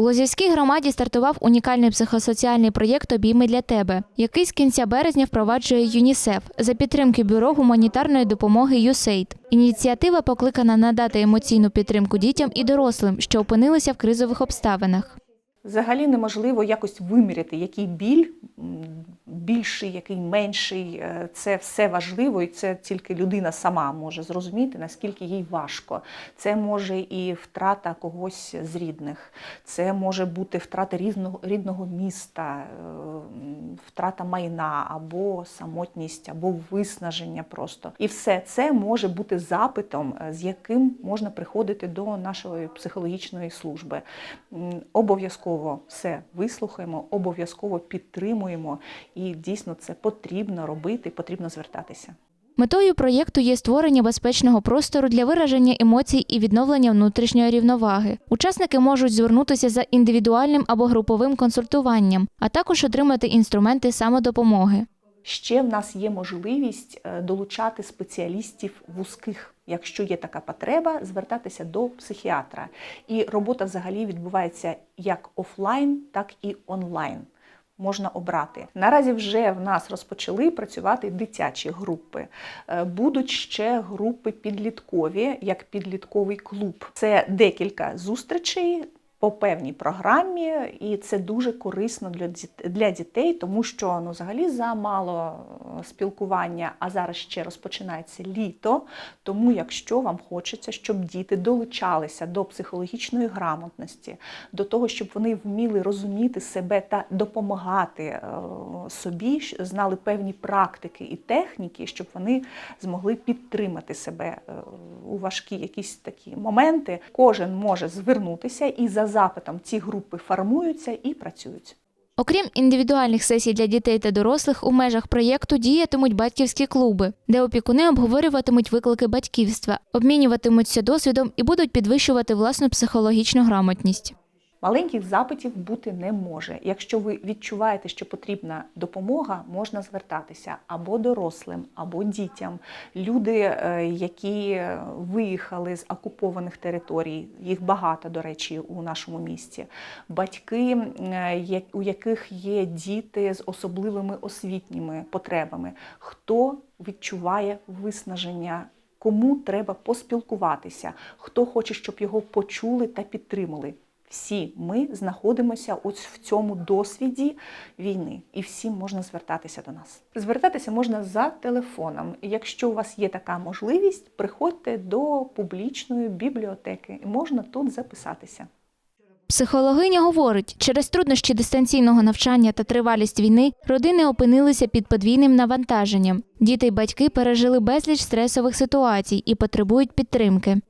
У Лозівській громаді стартував унікальний психосоціальний проєкт Обійми для тебе, який з кінця березня впроваджує ЮНІСЕФ за підтримки бюро гуманітарної допомоги «ЮСЕЙД». Ініціатива покликана надати емоційну підтримку дітям і дорослим, що опинилися в кризових обставинах. Взагалі неможливо якось виміряти, який біль більший, який менший. Е, Це все важливо, і це тільки людина сама може зрозуміти, наскільки їй важко. Це може і втрата когось з рідних, це може бути втрата різного, рідного міста, е, втрата майна або самотність, або виснаження просто. І все це може бути запитом, е, з яким можна приходити до нашої психологічної служби. Обов'язково все вислухаємо, обов'язково підтримуємо, і дійсно це потрібно робити, потрібно звертатися. Метою проєкту є створення безпечного простору для вираження емоцій і відновлення внутрішньої рівноваги. Учасники можуть звернутися за індивідуальним або груповим консультуванням, а також отримати інструменти самодопомоги. Ще в нас є можливість е, долучати спеціалістів вузьких. Якщо є така потреба, звертатися до психіатра. І робота взагалі відбувається як офлайн, так і онлайн. Можна обрати. Наразі вже в нас розпочали працювати дитячі групи. Е, Будуть ще групи підліткові, як підлітковий клуб. Це декілька зустрічей по певній програмі, і це дуже корисно для дітей, тому що ну, взагалі замало е, спілкування, а зараз ще розпочинається літо. Тому, якщо вам хочеться, щоб діти долучалися до психологічної грамотності, до того, щоб вони вміли розуміти себе та допомагати е, собі, знали певні практики і техніки, щоб вони змогли підтримати себе е, у важкі якісь такі моменти, кожен може звернутися і за запитом ці групи формуються і працюють. Окрім індивідуальних сесій для дітей та дорослих, у межах проєкту діятимуть батьківські клуби, де опікуни обговорюватимуть виклики батьківства, обмінюватимуться досвідом і будуть підвищувати власну психологічну грамотність. Маленьких запитів бути не може. Якщо ви відчуваєте, що потрібна допомога, можна звертатися або дорослим, або дітям. Люди, е, які виїхали з окупованих територій, їх багато, до речі, у нашому місті. Батьки, е, у яких є діти з особливими освітніми потребами. Хто відчуває виснаження? Кому треба поспілкуватися, хто хоче, щоб його почули та підтримали. Всі ми знаходимося в цьому досвіді війни, і всім можна звертатися до нас. Звертатися можна за телефоном. Якщо у вас є така можливість, приходьте до публічної бібліотеки і можна тут записатися. Психологиня говорить, через труднощі дистанційного навчання та тривалість війни родини опинилися під подвійним навантаженням. Діти й батьки пережили безліч стресових ситуацій і потребують підтримки.